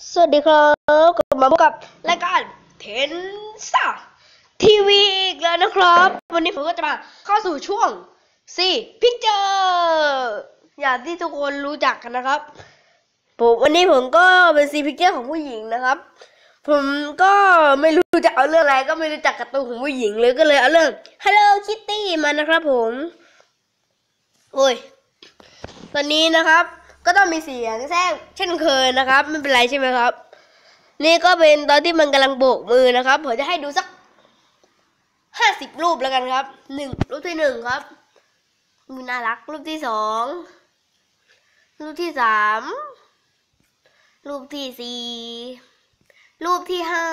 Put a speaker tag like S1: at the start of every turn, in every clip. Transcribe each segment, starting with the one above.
S1: สวัสดีครับกลับมาพบกับรายการเทนซ่าทีวีอีกแล้วนะครับ วันนี้ผมก็จะมาเข้าสู่ช่วงซีพิกเจอร์อย่างที่ทุกคนรู้จักกันนะครับ ผมวันนี้ผมก็เป็นซีพิกเจอร์ของผู้หญิงนะครับ ผมก็ไม่รู้จะเอาเรื่องอะไรก็ไม่รู้จักการ์ตูนของผู้หญิงเลยก็เลยเอาเรื่อง Hello Kitty มานะครับผม โอ้ย ตอนนี้นะครับ ก็ต้องมีเสียงแทรกเช่นเคยนะครับ ไม่เป็นไรใช่ไหมครับ นี่ก็เป็นตอนที่มันกำลังโบกมือนะครับผมจะให้ดูสักห้าสิบรูปแล้วกันครับหนึ่งรูปที่หนึ่งครับมือน่ารัก รูปที่สองรูปที่สามรูปที่สี่รูปที่ห้า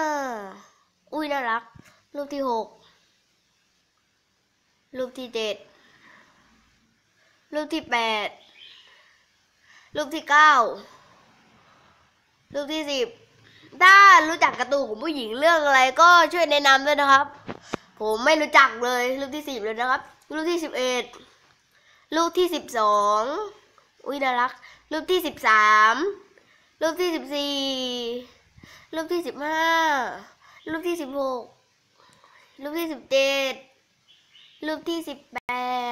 S1: อุ้ยน่ารัก รูปที่หกรูปที่เจ็ดรูปที่แปด รูปที่เก้ารูปที่สิบถ้ารู้จักการ์ตูนของผู้หญิงเรื่องอะไรก็ช่วยแนะนำด้วยนะครับ ผมไม่รู้จักเลยรูปที่สิบเลยนะครับ รูปที่สิบเอ็ดรูปที่สิบสองอุ้ยน่ารัก รูปที่สิบสามรูปที่สิบสี่รูปที่สิบห้ารูปที่สิบหกรูปที่สิบเจ็ดรูปที่สิบแป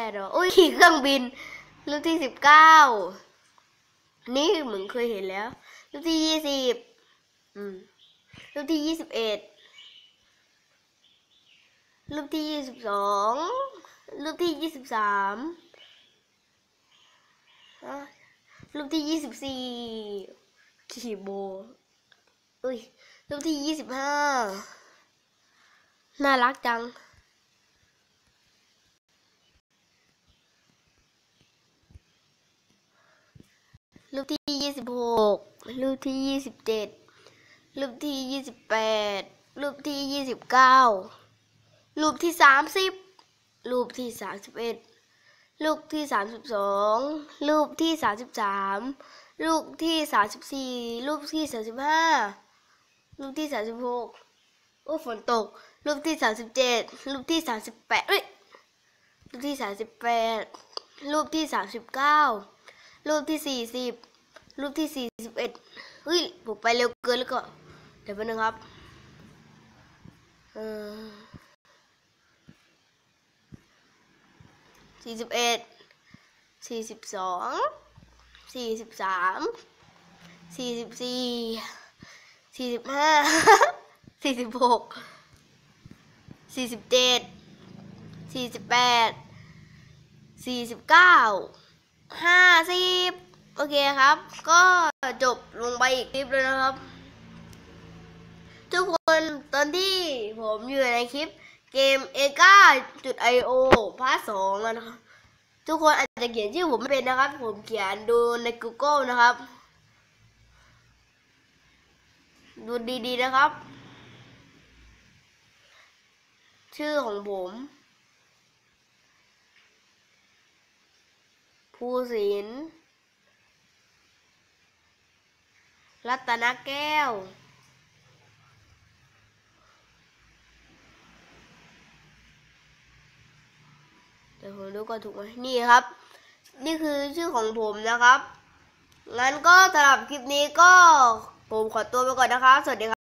S1: ดออุ้ยขี่เครื่องบิน รูปที่สิบเก้า นี่เหมือนเคยเห็นแล้ว รูปที่ยี่สิบรูปที่ยี่สิบเอ็ดรูปที่ยี่สิบสองรูปที่ยี่สิบสามรูปที่ยี่สิบสี่ขี่โบอุ้ยรูปที่ยี่สิบห้าน่ารักจัง รูปที่ยี่สิบหกรูปที่ยี่สิบเจ็ดรูปที่ยี่สิบแปดรูปที่ยี่สิบเก้ารูปที่สามสิบรูปที่สามสิบเอ็ดรูปที่สามสิบสองรูปที่สามสิบสามรูปที่สามสิบสี่รูปที่สามสิบห้ารูปที่สามสิบหกโอ้ฝนตก รูปที่สามสิบเจ็ดรูปที่สามสิบแปดเอ้ยรูปที่สามสิบแปดรูปที่สามสิบเก้ารูปที่สี่สิบ รูปที่สี่สิบเอ็ดเฮ้ยผมไปเร็วเกินแล้วก็ เดี๋ยวแป๊บนึงครับสี่สิบเอ็ดสี่สิบสองสี่สิบสามสี่สิบสี่สี่สิบห้าสี่สิบหกสี่สิบเจ็ดสี่สิบแปดสี่สิบเก้าห้าสิบ โอเคครับ ก็จบลงไปอีกคลิปแล้วนะครับ ทุกคนตอนที่ผมอยู่ในคลิปเกม a 9 io พาร์ทสองอะนะครับ ทุกคนอาจจะเขียนชื่อผมไม่เป็นนะครับ ผมเขียนดูใน Google นะครับ ดูดีๆนะครับ ชื่อของผมภูศิน รัตนแก้ว เดี๋ยวผมดูก่อนถูกไหมนี่ครับ นี่คือชื่อของผมนะครับ งั้นก็สำหรับคลิปนี้ก็ผมขอตัวไปก่อนนะครับ สวัสดีครับ